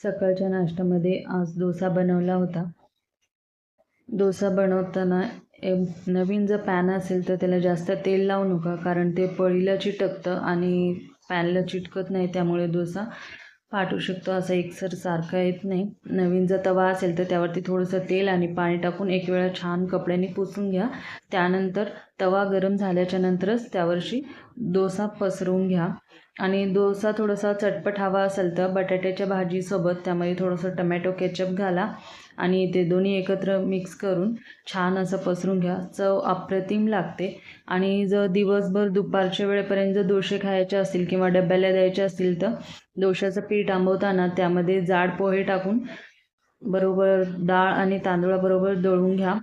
सकाळच्या नाश्त्यामध्ये आज डोसा बनवला होता. डोसा बनवताना नवीन जर पॅन असेल तर त्याला जास्त तेल लावू नका कारण ते पळीला चिटकतं आणि पॅनला चिटकत नाही त्यामुळे डोसा फाटू शकतो असा एकसर सारखा येत नाही. नवीन जर तवा असेल तर त्यावरती थोडंसं तेल आणि पाणी टाकून एक वेळा छान कपड्याने पुसून घ्या. त्यानंतर तवा गरम झाल्याच्या नंतरच त्यावरशी डोसा पसरवून घ्या. आणि डोसा थोडासा चटपट हवा असेल तर बटाट्याच्या भाजीसोबत त्यामध्ये थोडंसं टमॅटो केचप घाला आणि ते दोन्ही एकत्र मिक्स करून छान असं पसरून घ्या. चव अप्रतिम लागते. आणि जर दिवसभर दुपारच्या वेळेपर्यंत जर डोसे खायचे असतील किंवा डब्याला द्यायचे असतील तर डोशाचं पीठ आंबवताना त्यामध्ये जाड पोहे टाकून बरोबर डाळ आणि तांदूळाबरोबर दळून घ्या.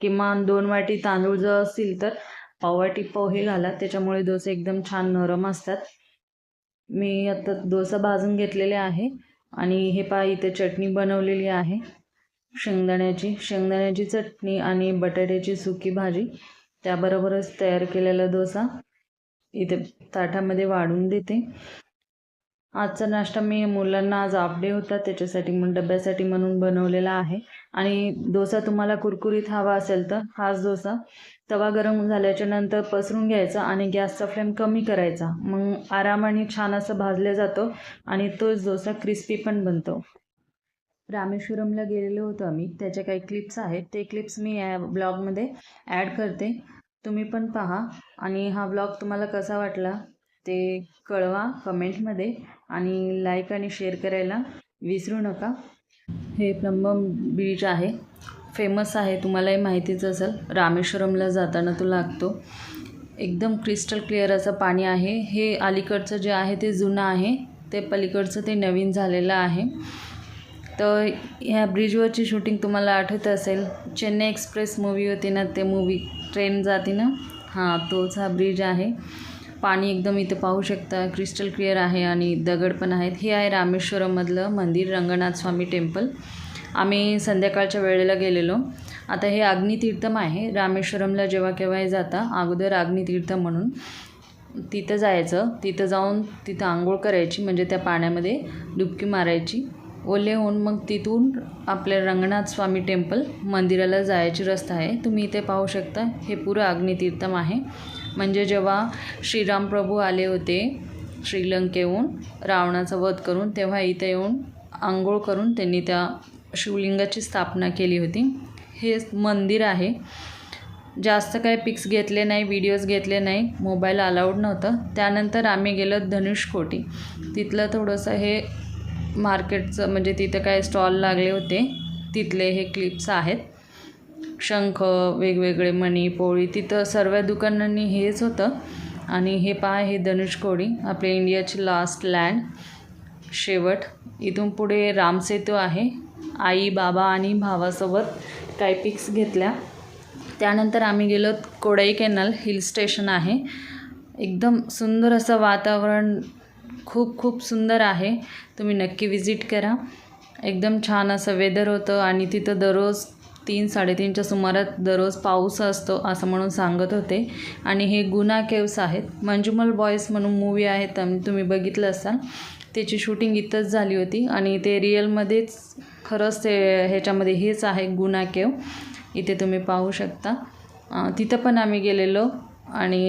किमान दोन वाटी तांदूळ जर असतील तर पाववाटी पोहे घाला. त्याच्यामुळे डोसे एकदम छान नरम असतात. मी आता डोसा भाजून घेतलेले आहे. आणि हे पहा इथे चटणी बनवलेली आहे. शेंगदाण्याची शेंगदाण्याची चटणी आणि बटाट्याची सुकी भाजी. त्याबरोबरच तयार केलेला डोसा इथे ताटामध्ये वाढून देते. आजचा नाश्ता मी मुलांना आज हाफ डे होता त्याच्यासाठी मग डब्यासाठी म्हणून बनवलेला आहे. आणि डोसा तुम्हाला कुरकुरीत हवा असेल तर हाच डोसा. तवा गरम झाल्याच्यानंतर पसरून घ्यायचा आणि गॅसचा फ्लेम कमी करायचा. मग आरामाने छान असं भाजले जातो आणि तोच डोसा क्रिस्पी पण बनतो. रामेश्वरमला गेलेलो होतो आम्ही. त्याच्या काही क्लिप्स आहेत. ते क्लिप्स मी या ब्लॉगमध्ये ॲड करते. तुम्ही पण पहा. आणि हा ब्लॉग तुम्हाला कसा वाटला ते कळवा कमेंटमध्ये आणि लाईक आणि शेअर करायला विसरू नका. हे प्लंबम बीच आहे. फेमस आहे. तुम्हालाही माहितीच असेल. रामेश्वरमला जाताना तो लागतो. एकदम क्रिस्टल क्लिअर असं पाणी आहे. हे अलीकडचं जे आहे ते जुनं आहे. ते पलीकडचं ते नवीन झालेलं आहे. तर ह्या ब्रिजवरची शूटिंग तुम्हाला आठवत असेल. चेन्नई एक्सप्रेस मूवी होती ना ते मूवी ट्रेन जाते ना हां तोच हा ब्रिज आहे. पाणी एकदम इथं पाहू शकता. क्रिस्टल क्लिअर आहे आणि दगड पण आहेत. हे आहे रामेश्वरममधलं मंदिर रंगनाथ स्वामी टेम्पल. आम्ही संध्याकाळच्या वेळेला गेलेलो. आता हे अग्नितीर्थम आहे. रामेश्वरमला जेव्हा केव्हाही जाता अगोदर अग्नितीर्थ म्हणून तिथं जायचं. तिथं जाऊन तिथं आंघोळ करायची म्हणजे त्या पाण्यामध्ये डुबकी मारायची. ओले होऊन मग तिथून आपल्या रंगनाथ स्वामी टेम्पल मंदिराला जायची रस्ता आहे. तुम्ही इथे पाहू शकता हे पुरं अग्नितीर्थम आहे. म्हणजे जेव्हा श्रीराम प्रभू आले होते श्रीलंकेहून रावणाचा वध करून तेव्हा इथे येऊन आंघोळ करून त्यांनी त्या शिवलिंगाची स्थापना केली होती. हे मंदिर आहे. जास्त काही पिक्स घेतले नाही व्हिडिओज घेतले नाही मोबाईल अलाउड नव्हतं. त्यानंतर आम्ही गेलो धनुषकोटी तिथलं थोडंसं हे मार्केटचं म्हणजे तिथं काय स्टॉल लागले होते तिथले हे क्लिप्स आहेत. शंख वेगवेगळे मणी पोळी तिथं सर्व दुकानांनी हेच होतं. आणि हे पहा हे धनुषकोडी आपल्या इंडियाची लास्ट लँड शेवट. इथून पुढे रामसेतू आहे. आई बाबा आणि भावासोबत काही पिक्स घेतल्या. त्यानंतर आम्ही गेलो कोडाई कॅनल हिल स्टेशन आहे. एकदम सुंदर असं वातावरण खूप खूप सुंदर आहे. तुम्ही नक्की विजिट करा. एकदम छान असं वेदर होतं आणि तिथं दररोज तीन साडेतीनच्या सुमारात दररोज पाऊस असतो असं म्हणून सांगत होते. आणि हे गुना केव्स आहेत. मंजुमल बॉयज म्हणून मूवी आहे. तर तुम्ही बघितलं असाल. त्याची शूटिंग इथंच झाली होती आणि ते रिअलमध्येच खरंच ते ह्याच्यामध्ये हेच आहे गुना केव इथे तुम्ही पाहू शकता. तिथं पण आम्ही गेलेलो आणि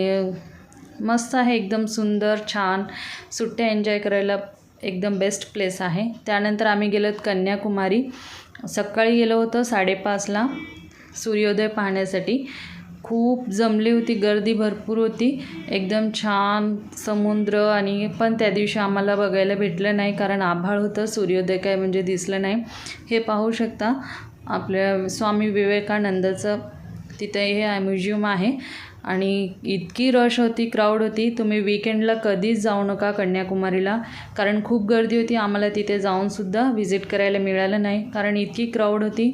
मस्त आहे एकदम सुंदर छान. सुट्ट्या एन्जॉय करायला एकदम बेस्ट प्लेस आहे. त्यानंतर आम्ही गेलोत कन्याकुमारी. सकाळी गेलो होतो साडेपाचला सूर्योदय पाहण्यासाठी. खूप जमली होती गर्दी भरपूर होती. एकदम छान समुद्र आणि पण त्या दिवशी आम्हाला बघायला भेटलं नाही कारण आभाळ होतं सूर्योदय काय म्हणजे दिसलं नाही. हे पाहू शकता आपल्या स्वामी विवेकानंदाचं तिथे हे म्युझियम आहे. आणि इतकी रश होती क्राऊड होती तुम्ही विकेंडला कधीच जाऊ नका कन्याकुमारीला. कारण खूप गर्दी होती आम्हाला तिथे जाऊनसुद्धा व्हिजिट करायला मिळालं नाही. कारण इतकी क्राऊड होती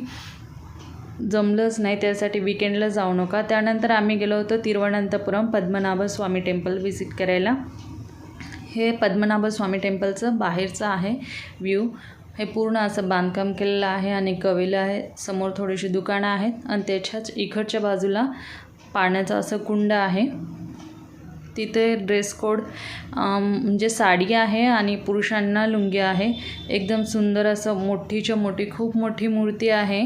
जमलंच नाही त्यासाठी विकेंडला जाऊ नका. त्यानंतर आम्ही गेलो होतो तिरुवनंतपुरम पद्मनाभ स्वामी टेम्पल व्हिजिट करायला. हे पद्मनाभ स्वामी टेम्पलचं बाहेरचं आहे व्ह्यू हे पूर्ण असं बांधकाम केलेलं आहे आणि कवेलं आहे. समोर थोडीशी दुकानं आहेत आणि त्याच्याच इकडच्या बाजूला पाण्याचं असं कुंड आहे. तिथे ड्रेस कोड म्हणजे साडी आहे आणि पुरुषांना लुंगी आहे. एकदम सुंदर असं मोठीच्या मोठी खूप मोठी मूर्ती आहे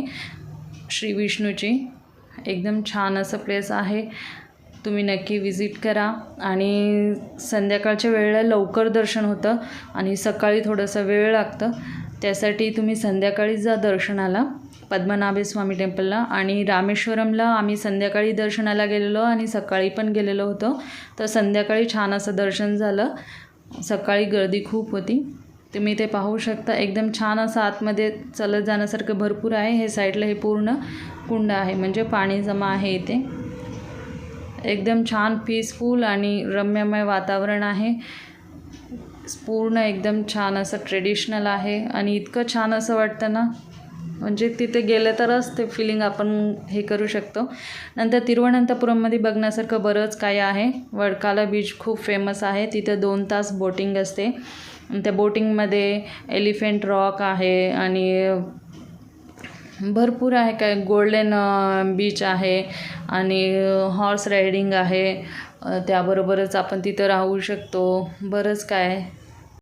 श्री विष्णूची. एकदम छान असं प्लेस आहे. तुम्ही नक्की विजिट करा. आणि संध्याकाळच्या वेळेला लवकर दर्शन होतं आणि सकाळी थोडंसं वेळ लागतं. त्यासाठी तुम्ही संध्याकाळी जा दर्शनाला. पद्मनाभस्वामी टेम्पलला आणि रामेश्वरमला आम्ही संध्याकाळी दर्शनाला गेलेलो आणि सकाळी पण गेलेलो होतो. तर संध्याकाळी छान असं दर्शन झालं. सकाळी गर्दी खूप होती. तुम्ही ते पाहू शकता. एकदम छान असं आतमध्ये चालत जाण्यासारखं भरपूर आहे. हे साईडला हे पूर्ण कुंड आहे. म्हणजे पाणी जमा आहे इथे. एकदम छान पीसफुल आणि रम्यमय वातावरण आहे. पूर्ण एकदम छान असं ट्रेडिशनल आहे. आणि इतकं छान असं वाटतं ना म्हणजे तिथे गेलं तरच ते फिलिंग आपण हे करू शकतो. नंतर तिरुवनंतपुरममध्ये बघण्यासारखं बरंच काही आहे. वडकाला बीच खूप फेमस आहे. तिथं दोन तास बोटिंग असते. त्या बोटिंगमध्ये एलिफंट रॉक आहे आणि भरपूर आहे. काय गोल्डन बीच आहे आणि हॉर्स रायडिंग आहे. त्याबरोबरच आपण तिथं राहू शकतो. बरंच काय